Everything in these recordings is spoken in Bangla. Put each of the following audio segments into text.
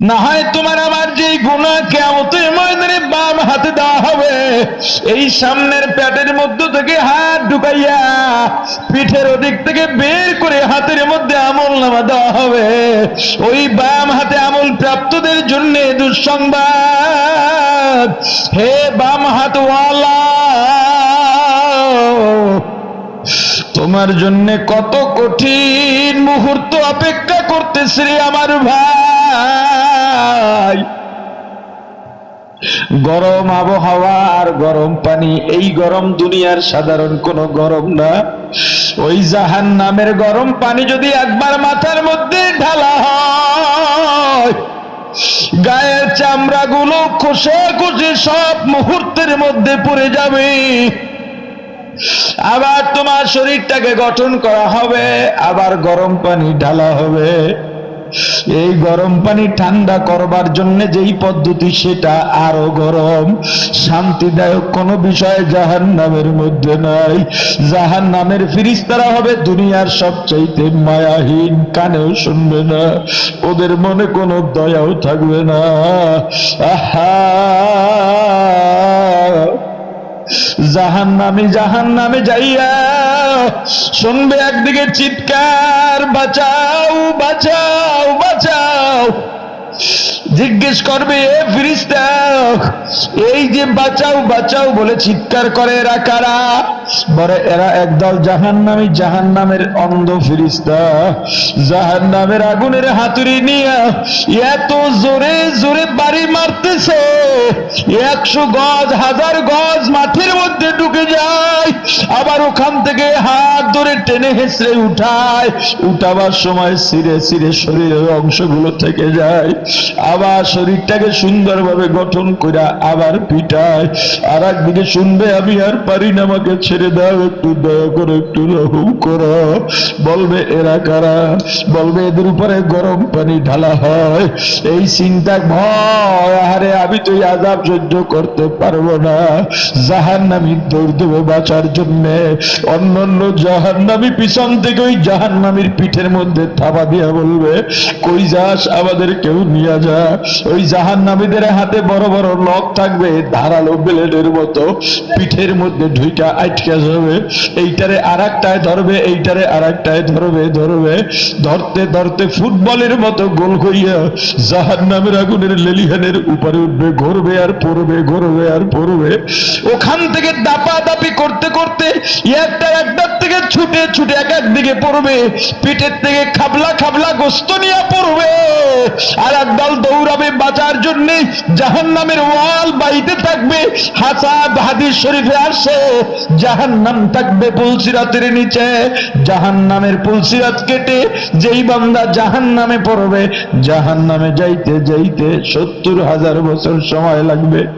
না হয় তোমার আমার যেই গুণা কেমতের ময়দানে বাম হাতে দেওয়া হবে, এই সামনের প্যাটের মধ্য থেকে হাত ঢুকাইয়া পিঠের ওদিক থেকে বের করে হাতের মধ্যে আমল নামা দেওয়া হবে। ওই বাম হাতে আমল প্রাপ্তদের জন্য দুঃসংবাদ। হে বাম হাতওয়ালা তোমার জন্য কত কঠিন মুহূর্ত অপেক্ষা করতেছে আমার ভাই। গরম আবহাওয়া আর গরম পানি, এই গরম দুনিয়ার সাধারণ কোনো গরম না। ওই জাহান নামের গরম পানি যদি একবার মাথার মধ্যে ঢালা হয়, গায়ের চামড়াগুলো খসে খসে সব মুহূর্তের মধ্যে পড়ে যাবে। আবার তোমার শরীরটাকে গঠন করা হবে, আবার গরম পানি ঢালা হবে। এই গরম পানি ঠান্ডা করবার জন্য যেই পদ্ধতি সেটা আরও গরম। শান্তিদায়ক কোনো বিষয় জাহান নামের মধ্যে নাই। জাহান নামের ফিরিস্তারা হবে দুনিয়ার সবচাইতে মায়াহীন, কানেও শুনবে না। ওদের মনে কোনো দয়াও থাকবে না। আহা! জাহান নামে জাহান নামে যাইয়া শুনবে একদিকে চিৎকার বাঁচাও বাঁচাও বাঁচাও। জিজ্ঞেস করবে, এ ফিরিস্তা, এই যে বাঁচাও বাঁচাও, বলে চিৎকার করে এরা কারা? বলে, এরা একদল জাহান নামী জাহান নামের অন্ধ ফিরিস্তা জাহান নামের আগুনের নিয়ে এত জোরে জোরে বাড়ি মারতেছে। একশো গজ, হাজার গজ মাঠের মধ্যে ঢুকে যায়। আবার ওখান থেকে হাত ধরে টেনে হেসড়ে উঠায়। উঠাবার সময় সিরে সিরে শরীরের অংশগুলো থেকে যায়। আবার শরীরটাকে সুন্দরভাবে গঠন করে আবার পিটায়। আর একদিকে শুনবে আমি আর পারি না আমাকে ছেড়ে দাও, একটু দয়া করে একটু রহম করো। বলবে, এরা কারা? বলবে, এদের উপরে গরম পানি ঢালা হয়। এই চিন্তা ভয়, আহারে, আমি তো আজাব সহ্য করতে পারব না। জাহান নামি দৌড় দেবে বাঁচার জন্য। অন্য অন্য জাহান নামি পিছন থেকে ওই জাহান নামির পিঠের মধ্যে থাবা দিয়া বলবে, কই যাস? আমাদের কেউ নিয়ে যা। ওই জাহান নামীদের হাতে বড় বড় নখ থাকবে, ধারালো ব্লেডের মতো। পিঠের মধ্যে ঢুইটা আটকে যাবে এইটারে আর একটায় ধরবে, এইটারে আর একটায় ধরবে ধরবে। ধরতে ধরতে ফুটবলের মতো গোল করিয়া জাহান নামের আগুনের লেলিহানের উপরে উঠবে, ঘুরবে আর পড়বে, ঘুরবে আর পড়বে। ওখান থেকে দাপা দাপি করতে করতে একটা একটার থেকে ছুটে ছুটে এক একদিকে পড়বে। পিঠের থেকে খাবলা খাবলা গোস্ত নিয়ে পড়বে। আর একদল দৌড়াবে বাঁচার জন্য জাহান নামের ওয়াল বাইতে থাকবে। হাসাব হাদিস শরীফে আসে জাহান নাম থাকবে পুলসিরাতের নিচে। জাহান নামের পুলসিরাত কেটে যেই বান্দা জাহান নামে পড়বে জাহান নামে যাইতে যাইতে সত্তর হাজার বছর সময় লাগবে।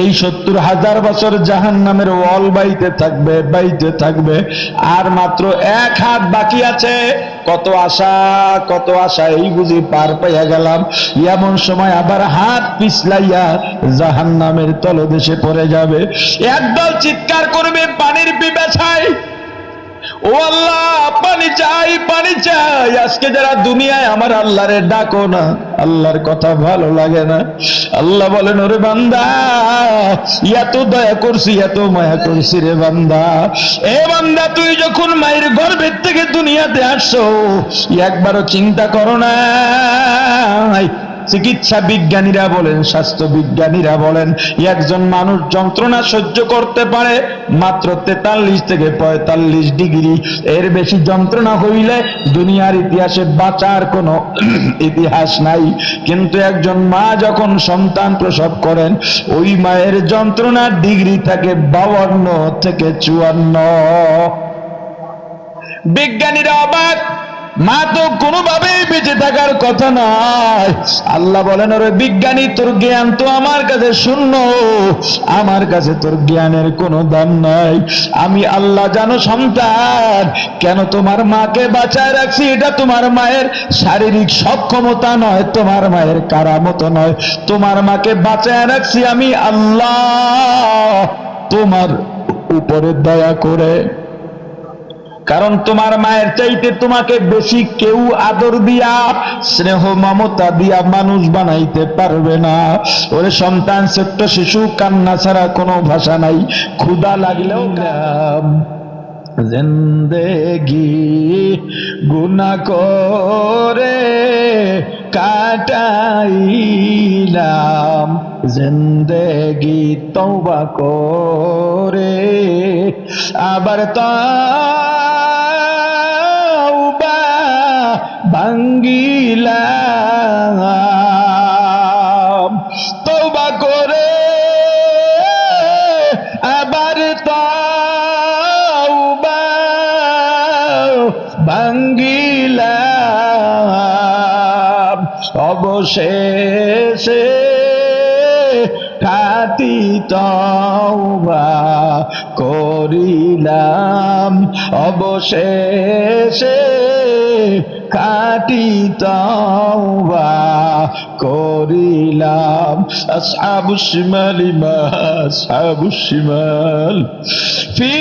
এই সত্তর হাজার বছর জাহান নামের ওয়াল বাইতে থাকবে বাইতে থাকবে। আর মাত্র এক হাত বাকি আছে। কত আশা কত আশা এই বুঝি পার পাইয়া গেলাম। এমন সময় আবার হাত পিছলাইয়া জাহান নামের তলদেশে পড়ে যাবে। একদল চিৎকার করবে, পানির পিপাসায়। ও আল্লাহ, পানি চাই পানি চাই। আজকে যারা দুনিয়ায় আমার আল্লাহরে ডাকো না, আল্লাহর কথা ভালো লাগে না। আল্লাহ বলেন, ওরে বান্দা, এত দয়া করছি, এত মায়া করছি রে বান্দা। এ বান্দা, তুই যখন মায়ের গর্ভের থেকে দুনিয়াতে আসছো, একবারও চিন্তা করো না চিকিৎসা বিজ্ঞানীরা বলেন, স্বাস্থ্য বিজ্ঞানীরা বলেন, একজন মানুষ যন্ত্রণা সহ্য করতে পারে মাত্র তেতাল্লিশ থেকে পঁয়তাল্লিশ ডিগ্রি। এর বেশি যন্ত্রণা হইলে দুনিয়ার ইতিহাসে বাঁচার কোনো ইতিহাস নাই। কিন্তু একজন মা যখন সন্তান প্রসব করেন, ওই মায়ের যন্ত্রণার ডিগ্রি থাকে বাউন্ন থেকে চুয়ান্ন। বিজ্ঞানীরা অবাক মা তো কোনোভাবেই বেঁচে থাকার কথা নয়। আল্লাহ বলেন, ওরে বিজ্ঞানী, তোর জ্ঞান তো আমার কাছে শূন্য। আমার কাছে তোর জ্ঞানের কোনো দাম নাই। আমি আল্লাহ জানো সন্তান, কেন তোমার মাকে বাঁচায় রাখছি? এটা তোমার মায়ের শারীরিক সক্ষমতা নয়, তোমার মায়ের কারামত নয়। তোমার মাকে বাঁচায় রাখছি আমি আল্লাহ। তোমার উপরে দয়া করে কারণ তোমার মায়ের চাইতে তোমাকে বেশি কেউ আদর দিয়া, স্নেহ মমতা দিয়া মানুষ বানাইতে পারবে না। ওরে সন্তান, ছোট্ট শিশু, কান্না ছাড়া কোনো ভাষা নাই। ক্ষুদা লাগলেও জিন্দেগি গুনা করে কাটাইলাম। জিন্দেগি তওবা করে, আবার তওবা ভাঙ্গিলাম। তওবা করে আবার তওবা ভাঙ্গিলাম। অবশেষে খাটি তওবা করিলাম। অবশেষে খাটি তওবা করিলাম। সাবুসিমালি মা সাবুসিমাল ফি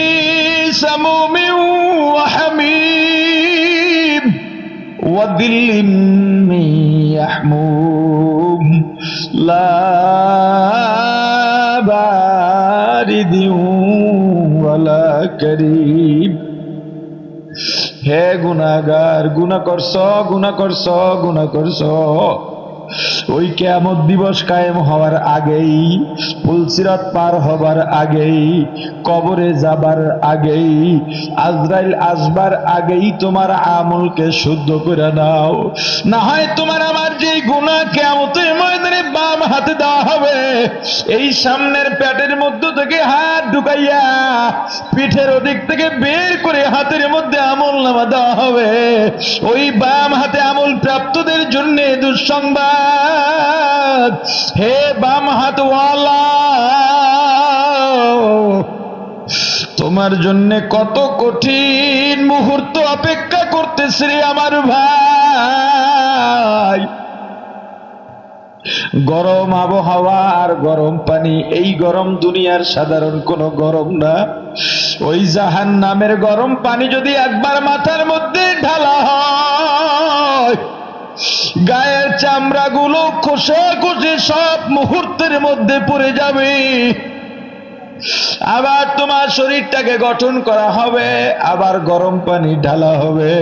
সামুমি ওয়া হামিম। ওয়া লা মাওলা করিম। হে গুনাগার গুনা করছ গুনা করছ গুনা করছ। ওই কেয়ামত দিবস কায়েম হওয়ার আগেই পুলসিরাত পার হবার আগেই, কবরে যাবার আগেই, আজরাইল আসবার আগেই তোমার আমলকে শুদ্ধ করে নাও। না হয় তোমার আমার যে গুণা কেমতের ময়দানে বাম হাতে দেওয়া হবে, এই সামনের প্যাটের মধ্য থেকে হাত ঢুকাইয়া পিঠের ওদিক থেকে বের করে হাতের মধ্যে আমল নামা দেওয়া হবে। ওই বাম হাতে আমল প্রাপ্তদের জন্য দুঃসংবাদ। হে বাম হাতওয়ালা, তোমার জন্য কত কঠিন মুহূর্ত অপেক্ষা করতেছে রে আমার ভাই। গরম আবহাওয়া আর গরম পানি, এই গরম দুনিয়ার সাধারণ কোনো গরম না। ওই জাহান নামের গরম পানি যদি একবার মাথার মধ্যে ঢালা হয় গায়ের চামড়াগুলো খসে খসে সব মুহূর্তের মধ্যে পড়ে যাবে। আবার তোমার শরীরটাকে গঠন করা হবে, আবার গরম পানি ঢালা হবে।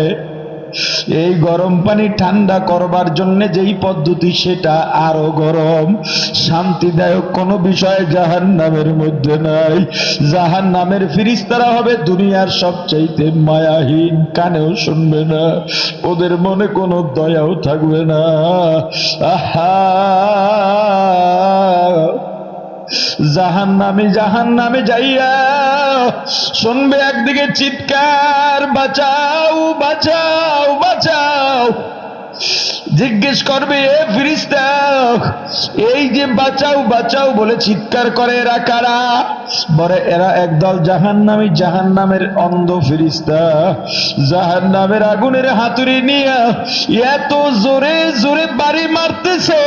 এই গরম পানি ঠান্ডা করবার জন্য যেই পদ্ধতি সেটা আরও গরম। শান্তিদায়ক কোনো বিষয় জাহান নামের মধ্যে নাই। জাহান নামের ফিরিস্তারা হবে দুনিয়ার সবচাইতে মায়াহীন, কানেও শুনবে না। ওদের মনে কোনো দয়াও থাকবে না। আহা! জাহান নামে জাহান নামে যাইয়া শুনবে একদিকে চিৎকার, বাঁচাও বাঁচাও বাঁচাও। জিজ্ঞেস করবে, এ ফিরিস্তা, এই যে বাঁচাও বাঁচাও, বলে চিৎকার করে এরা কারা? বলে এরা একদল জাহান নামী জাহান নামের অন্ধ ফিরিস্তা। জাহান নামের আগুনের হাতুড়ি নিয়ে এত জোরে জোরে বাড়ি মারতেছে।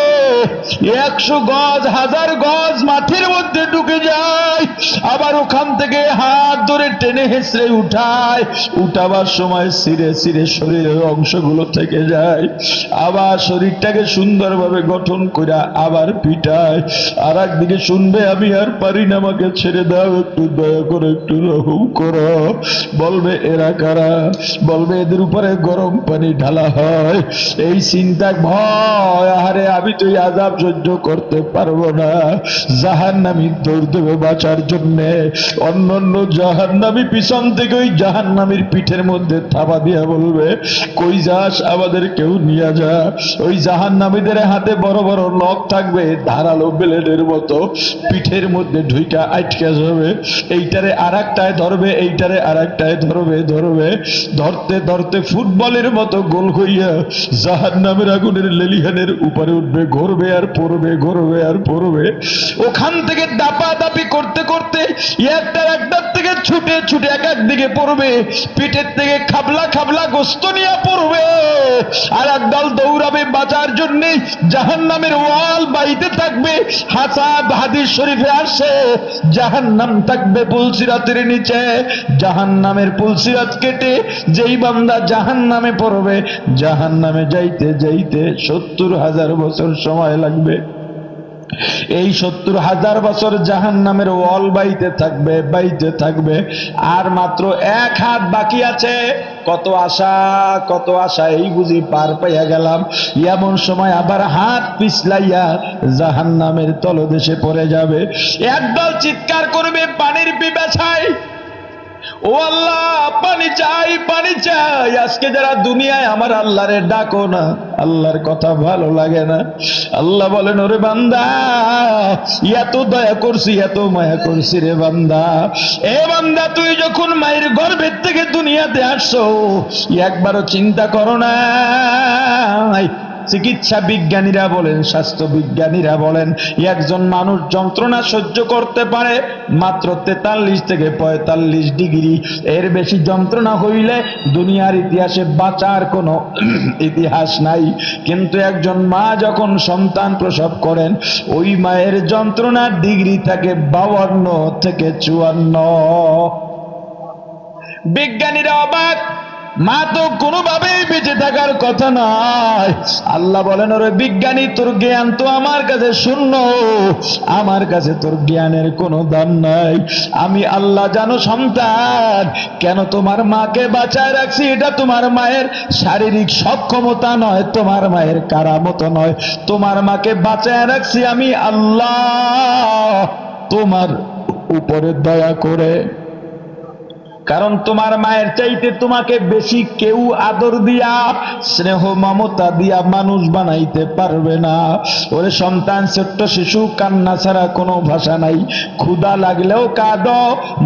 একশো গজ, হাজার গজ মাটির মধ্যে ঢুকে যায়। আবার ওখান থেকে হাত ধরে টেনে হেসড়ে উঠায়। উঠাবার সময় সিরে সিরে শরীরের অংশগুলো থেকে যায়। আবার শরীরটাকে সুন্দরভাবে গঠন করে আবার পিটায়। আর একদিকে শুনবে, আমি আর পারি না আমাকে ছেড়ে দাও, একটু দয়া করে একটু রহম করো। বলবে, এরা কারা? বলবে, এদের উপরে গরম পানি ঢালা হয়। এই চিন্তা, ভয়, আহারে, আমি তো আজাব সহ্য করতে পারব না। জাহান নামি দৌড় দেবে বাঁচার জন্যে। অন্য অন্য জাহান নামি পিছন থেকে ওই জাহান নামির পিঠের মধ্যে থাবা দিয়া বলবে, কই যাস? আমাদের কেউ নিয়ে যা। ওই জাহান নামীদের হাতে বড় বড় নখ থাকবে, ধারালো ব্লেডের মতো। পিঠের মধ্যে ঢুইকা আটকে যাবে এইটারে আর একটায় ধরবে, এইটারে আর একটায় ধরবে ধরবে। ধরতে ধরতে ফুটবলের মতো গোল হইয়া জাহান নামের আগুনের লেলিহানের উপরে উঠবে, ঘুরবে আর পড়বে, ঘুরবে আর পড়বে। ওখান থেকে দাপা দাপি করতে করতে একটার একটার থেকে ছুটে ছুটে এক একদিকে পড়বে। পিঠের থেকে খাবলা খাবলা গোস্ত নিয়ে পড়বে। আর একদল দৌড়াবে বাঁচার জন্যে জাহান নামের ওয়াল বাইতে থাকবে। হাসাব হাদিস শরীফে আসে জাহান নাম থাকবে পুলসিরাতের নিচে। জাহান নামের পুলসিরাত কেটে যেই বান্দা জাহান নামে পড়বে জাহান নামে যাইতে যাইতে সত্তর হাজার বছর সময় লাগবে। এই সত্তর হাজার বছর জাহান নামের ওয়াল বাইতে থাকবে বাইতে থাকবে। আর মাত্র এক হাত বাকি আছে। কত আশা কত আশা এই বুঝি পার পাইয়া গেলাম। এমন সময় আবার হাত পিছলাইয়া জাহান নামের তলদেশে পড়ে যাবে। একদল চিৎকার করবে, পানির পিপাসায়। ও আল্লাহ, পানি চাই পানি চাই। আজকে যারা দুনিয়ায় আমার আল্লাহরে ডাকো না, আল্লাহর কথা ভালো লাগে না। আল্লাহ বলেন, ওরে বান্দা, এত দয়া করছি, এত মায়া করছি রে বান্দা। এ বান্দা, তুই যখন মায়ের গর্ভের থেকে দুনিয়াতে আসছো, একবারও চিন্তা করো না চিকিৎসা বিজ্ঞানীরা বলেন, স্বাস্থ্য বিজ্ঞানীরা বলেন, একজন মানুষ যন্ত্রণা সহ্য করতে পারে মাত্র তেতাল্লিশ থেকে পঁয়তাল্লিশ ডিগ্রি। এর বেশি যন্ত্রণা হইলে দুনিয়ার ইতিহাসে বাঁচার কোনো ইতিহাস নাই। কিন্তু একজন মা যখন সন্তান প্রসব করেন, ওই মায়ের যন্ত্রণার ডিগ্রি থাকে বাউান্ন থেকে চুয়ান্ন। বিজ্ঞানীরা অবাক মা তো কোনোভাবেই বেঁচে থাকার কথা নয়। আল্লাহ বলেন, ওরে বিজ্ঞানী, তোর জ্ঞান তো আমার কাছে শূন্য। আমার কাছে তোর জ্ঞানের কোনো দাম নাই। আমি আল্লাহ জানো সন্তান। কেন তোমার মাকে বাঁচায় রাখছি? এটা তোমার মায়ের শারীরিক সক্ষমতা নয়, তোমার মায়ের কারামত নয়। তোমার মাকে বাঁচায় রাখছি আমি আল্লাহ। তোমার উপরে দয়া করে কারণ তোমার মায়ের চাইতে তোমাকে বেশি কেউ আদর দিয়া, স্নেহ মমতা দিয়া মানুষ বানাইতে পারবে না। ওরে সন্তান, ছোট্ট শিশু, কান্না ছাড়া কোনো ভাষা নাই। ক্ষুদা লাগলেও কাঁদ,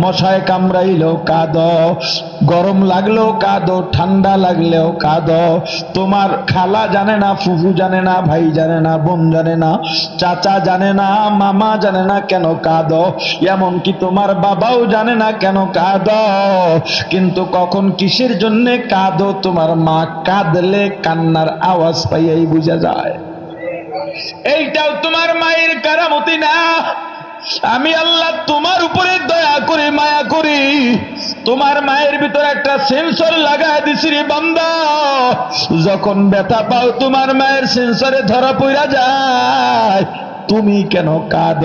মশায় কামড়াইলেও কাঁদ, গরম লাগলেও কাঁদো, ঠান্ডা লাগলেও কাঁদ। তোমার খালা জানে না, ফুফু জানে না, ভাই জানে না, বোন জানে না, চাচা জানে না, মামা জানে না কেন কাঁদ। এমনকি তোমার বাবাও জানে না কেন কাঁদ। কিন্তু কখন কিসের জন্য কাঁদো? তোমার মা কাঁদলে কান্নার আওয়াজ পাইয়াই বোঝা যায়। এইটাও তোমার মায়ের কারামতি না। আমি আল্লাহ তোমার উপরে দয়া করে, মায়া করি তোমার মায়ের ভিতরে একটা সেন্সর লাগায় দিছি রে বান্দা। যখন ব্যথা পাও, তোমার মায়ের সেন্সরে ধরা পড়া যায়। তুমি কেন কাঁদ?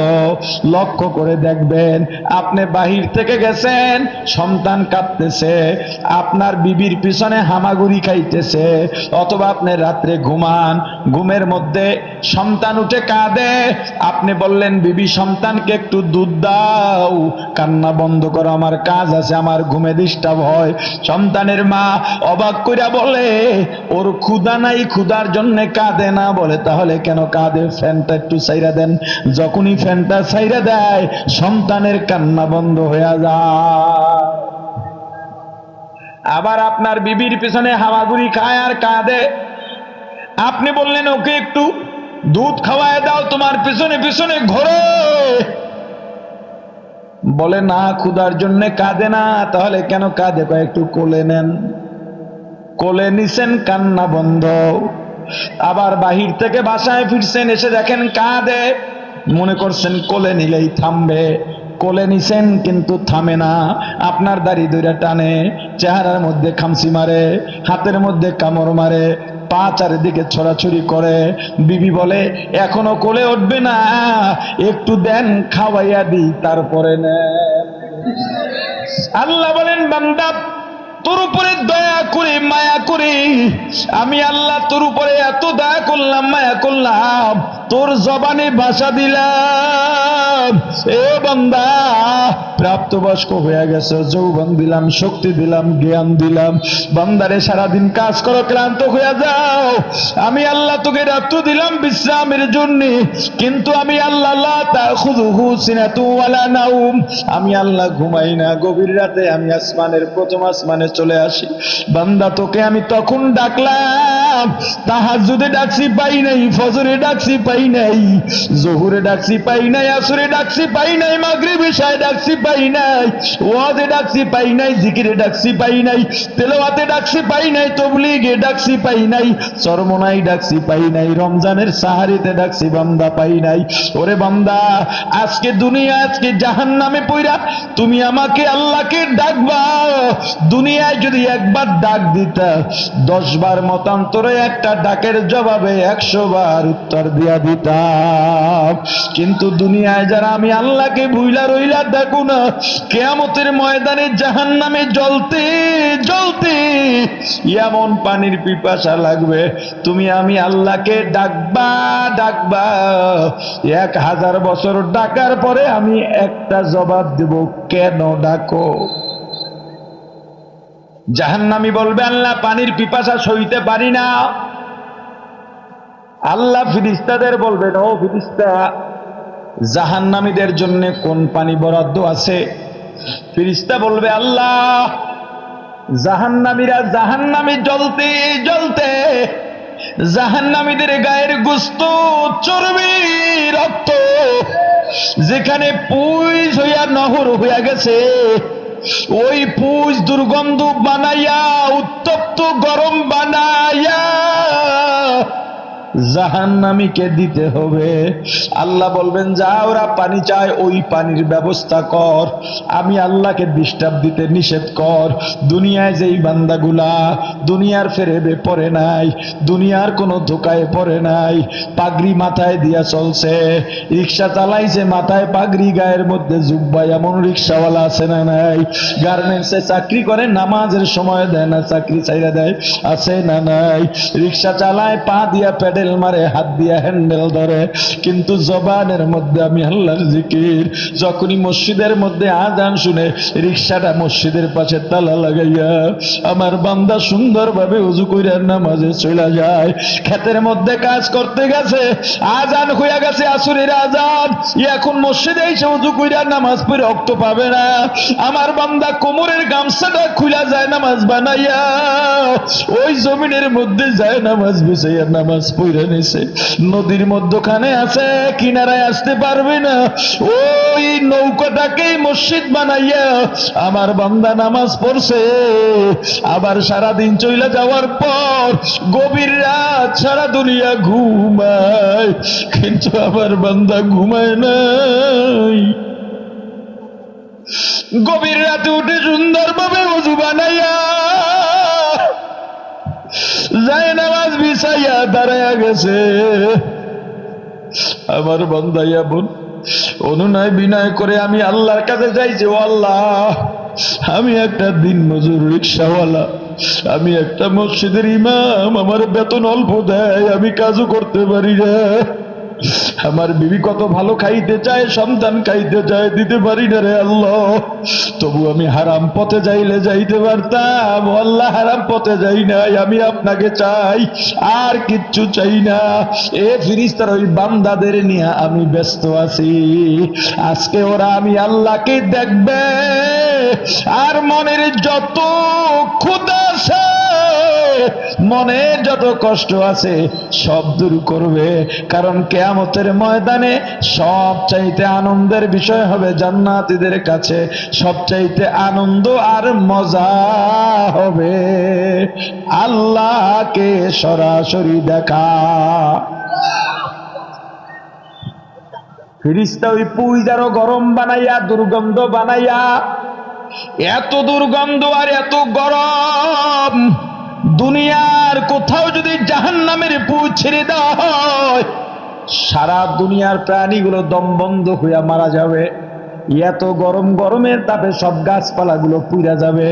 লক্ষ্য করে দেখবেন, আপনি বাহির থেকে গেছেন, সন্তান কাঁদতেছে, আপনার বিবির পিছনে হামাগুড়ি খাইতেছে, অথবা আপনি রাত্রে ঘুমান, ঘুমের মধ্যে সন্তান উঠে কাঁদে, আপনি বললেন, বিবি, সন্তানকে একটু দুধ দাও, কান্না বন্ধ করো, আমার কাজ আছে, আমার ঘুমে ডিস্টার্ব হয়। সন্তানের মা অবাক কইরা বলে, ওর ক্ষুদা নাই ক্ষুদার জন্য কাঁদে না। বলে, তাহলে কেন কাঁদে? ফ্যানটা একটু সাইরা দেন, যখনই ফ্যানটা সাইরা দেয়, সন্তানের কান্না বন্ধ হয়ে যায়। আবার আপনার বিবির পিছনে হাওয়াগুড়ি খায় আর কাঁদে। আপনি বললেন, ওকে একটু দুধ খাওয়ায় দাও, তোমার পিছনে পিছনে ঘোরে। বলে, না, ক্ষুধার জন্য কাঁদে না, তাহলে কেন কাঁদে? কয় একটু কোলে নেন। কোলে নিছেন, কান্না বন্ধ। আবার বাহির থেকে বাসায় ফিরছেন, এসে দেখেন কাঁদে। মনে করছেন, কোলে নিলেই থামবে। কোলে নিছেন, কিন্তু থামে না। আপনার দাড়ি দইরা টানে, চেহারার মধ্যে খামসি মারে, হাতের মধ্যে কামড় মারে, পা চারিদিকে ছড়াছড়ি করে। বিবি বলে, এখনও কোলে উঠবে না, একটু দেন, খাওয়াইয়া দিই, তারপরে নে আল্লাহ বলেন, বান্দা তোর উপরে দয়া করে, মায়া করে। আমি আল্লাহ তোর উপরে এত দয়া করলাম, মায়া করলাম। তোর জবানে ভাষা দিলাম। এ বান্দা, প্রাপ্তবয়স্ক হয়ে গেছে, যৌবন দিলাম, শক্তি দিলাম, জ্ঞান দিলাম। বান্দারে সারাদিন কাজ করো, ক্লান্ত হয়ে যাও। আমি আল্লাহ তোকে রাত্র দিলাম বিশ্রামের জন্য, কিন্তু আমি আল্লাহ আমি আল্লাহ ঘুমাই না, গভীর রাতে আমি আসমানের প্রথম আসমানে চলে আসি। বান্দা তোকে আমি তখন ডাকলাম, তাহাজ্জুদে ডাকছি, পাই নাই, ফজরে ডাকছি, পাই নাই। জহুরে ডাকছি পাই নাই, আসরে ডাকছি পাই নাই, মাগরিব ইশায় ডাকছি পাই নাই, ওয়াজে ডাকছি পাই নাই, জিকিরে ডাকছি পাই নাই, তেলাওয়াতে ডাকছি পাই নাই, তবলিগে ডাকছি পাই নাই, চরমনাই ডাকছি পাই নাই, রমজানের সাহারিতে ডাকছি বান্দা পাই নাই। ওরে বান্দা, আজকে দুনিয়া, আজকে জাহান নামে পইরা তুমি আমাকে আল্লাহকে ডাকবা। দুনিয়ায় যদি একবার ডাক দিতা দশ বার মতান্তরে একটা ডাকের জবাবে একশো বার উত্তর দিয়া দিতাম কিন্তু দুনিয়ায় যারা আমি আল্লাহকে ভুইলা রইলা ডাকু না, কেয়ামতের ময়দানে জাহান নামে জ্বলতে জ্বলতে এমন পানির পিপাসা লাগবে। তুমি আমি আল্লাহকে ডাকবা ডাকবা। এক হাজার বছর ডাকার পরে আমি একটা জবাব দেব, কেন ডাকো? জাহান্নামি বলবে, আল্লাহ, পানির পিপাসা সইতে পারি না। আল্লাহ ফিরিস্তাদের বলবেন, ও ফিরিস্তা, জাহান্নামীদের জন্য কোন পানি বরাদ্দ আছে? ফিরিস্তা বলবে, আল্লাহ, জাহান্নামীরা জাহান্নামী জ্বলতে জ্বলতে জাহান্নামীদের গায়ের গুস্ত, চর্বি, রক্ত যেখানে পুইজ হইয়া নহর হইয়া গেছে, ওই পুজ দুর্গন্ধ বানাইয়া, উত্তপ্ত গরম বানাইয়া জাহান্নামীকে দিতে হবে। আল্লাহ বলবেন, যা ওরা পানি চায়, ওই পানির ব্যবস্থা কর। আমি আল্লাহকে ডিস্টার্ব দিতে নিষেধ কর। দুনিয়ায় যেই বান্দাগুলা দুনিয়ার ফেরেবে পড়ে নাই, দুনিয়ার কোনো ধোকায় পড়ে নাই, পাগড়ি মাথায় দিয়া চলছে। রিক্সা চালাইছে, মাথায় পাগড়ি, গায়ের মধ্যে জুব্বা, এমন রিক্সাওয়ালা আছে না নাই? গার্মেন্টসে চাকরি করে, নামাজের সময় দেয় না, চাকরি চাইরা দেয়, আছে না নাই? রিক্সা চালায়, পা দিয়া পেডেল মারে, হাত দিয়া হ্যান্ডেল ধরে। কিন্তু জবানের মধ্যে আমি আল্লাহর জিকির, যখনই মসজিদের মধ্যে আজান শুনে রিক্সাটা মসজিদের পাশে তালা লাগাইয়া আমার বান্দা সুন্দরভাবে উজু কইরা নামাজে চলে যায়। ক্ষেতের মধ্যে কাজ করতে গেছে, আজান হইয়া গেছে আসুরের আজান। এখন মসজিদে এসে উজু কইরা নামাজ পড়ে রক্ত পাবে না। আমার বান্দা কোমরের গামছাটা খুলা যায় নামাজ বানাইয়া, ওই জমিনের মধ্যে যায় নামাজ বিছাইয়া নামাজ পড়ে। নিছে। নদীর মধ্যখানে আছে, কিনারায় আসতে পারবে না। ওই নৌকাটাকেই মসজিদ বানাইয়া আমার বান্দা নামাজ পড়ছে। আবার সারা দিন চইলা যাওয়ার পর গভীর রাত সারা দুনিয়া ঘুমায়, কিন্তু আমার বান্দা ঘুমায় নাই। গভীর রাতে উঠে সুন্দরভাবে উজু বানাইয়া যায় নামাজ বিছাইয়া দাঁড়াইয়া গেছে। আমার বন্ধাইয়া বোন, অনুনয় বিনয় করে আমি আল্লাহর কাছে চাইছি, ও আল্লাহ, আমি একটা দিন মজুর রিক্সাওয়ালা, আমি একটা মসজিদের ইমাম, আমার বেতন অল্প দেয়, আমি কাজও করতে পারি না। আমার বিবি কত ভালো খাইতে চায়, সন্তান খাইতে চায়, দিতে পারি না রে আল্লাহ। তবু আমি হারাম পথে যাইলে যাইতে পারতাম, আল্লাহ হারাম পথে যাই নাই, আমি আপনাকে চাই, আর কিচ্ছু চাই না। এ ফিরিস্তার ওই বান্দাদের নিয়ে আমি ব্যস্ত আছি। আজকে ওরা আমি আল্লাহকে দেখবে, আর মনের যত ক্ষুদা মনে যত কষ্ট আছে, সব দূর করবে। কারণ কেয়ামতের ময়দানে সব চাইতে আনন্দের বিষয় হবে জান্নাতীদের কাছে। সব চাইতে আনন্দ আর মজা হবে আল্লাহকে সরাসরি দেখা। ফিরিস্তা ওই পুইজারও গরম বানাইয়া, দুর্গন্ধ বানাইয়া, এত দুর্গন্ধ আর এত গরম। দুনিয়ার কোথাও যদি জাহান নামের পু ছেড়ে দেওয়া হয়, সারা দুনিয়ার প্রাণীগুলো দমবন্ধ হইয়া মারা যাবে। এত গরম গরমের তাপে সব গাছপালাগুলো পুইরা যাবে।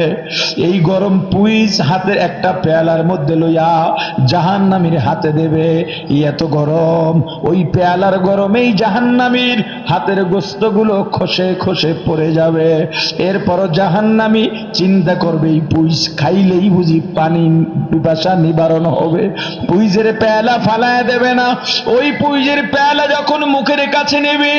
এই গরম পুইজ হাতে একটা পেয়ালার মধ্যে লইয়া জাহান্নামীর হাতে দেবে। এত গরম, ওই পেয়ালার গরমেই জাহান্নামীর হাতের গোস্তগুলো খসে খসে পড়ে যাবে। এরপরও জাহান্নামী চিন্তা করবে, এই পুইজ খাইলেই বুঝি পানি পিপাসা নিবারণ হবে। পুইজের পেয়ালা ফালায় দেবে না। ওই পুইজের পেয়ালা যখন মুখের কাছে নেবে,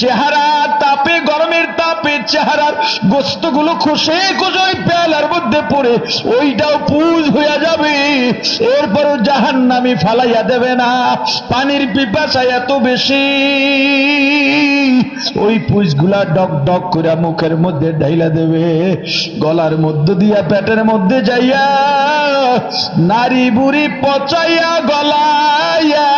চেহারা তাপে গরমের তাপে চেহারার গোস্তগুলো খসে ওই পেয়ালার মধ্যে পড়ে, ওইটাও পুজ হইয়া যাবে। এরপরও জাহান নামি ফালাইয়া দেবে না। পানির পিপাসা এত বেশি। ওই পুজগুলা ডক ডক করে মুখের মধ্যে ঢাইলা দেবে। গলার মধ্য দিয়া পেটের মধ্যে যাইয়া নারী বুড়ি পচাইয়া গলাইয়া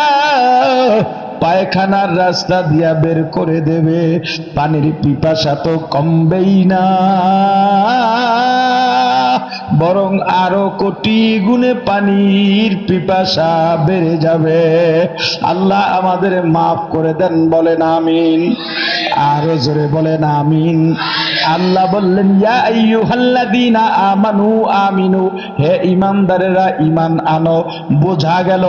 পায়খানার রাস্তা দিয়া বের করে দেবে। পানির পিপাসা তো কমবেই না। বরং আরও কোটি গুণে পানির পিপাসা বেড়ে যাবে। আল্লাহ আমাদের মাফ করে দেন, বলেন আমিন। আরও জোরে বলেন আমিন। আল্লাহ বললেন, ইয়া আমানু আমিনু, হে ইমানদারেরা ইমান আনো। বোঝা গেল,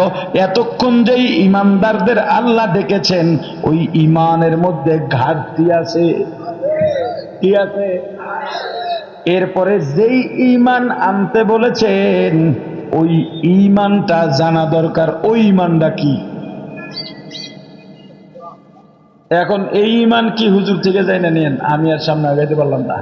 এতক্ষণ যেই ইমানদারদের আল্লাহ ডেকেছেন, ওই ইমানের মধ্যে ঘাটতি আছে। কি আছে? এরপরে যেই ইমান আনতে বলেছেন, ওই ইমানটা জানা দরকার, ওই ইমানটা কি? এখন এই ইমান কি হুজুর থেকে যাই না নিয়েন আমি আর সামনে আগাইতে পারলাম না।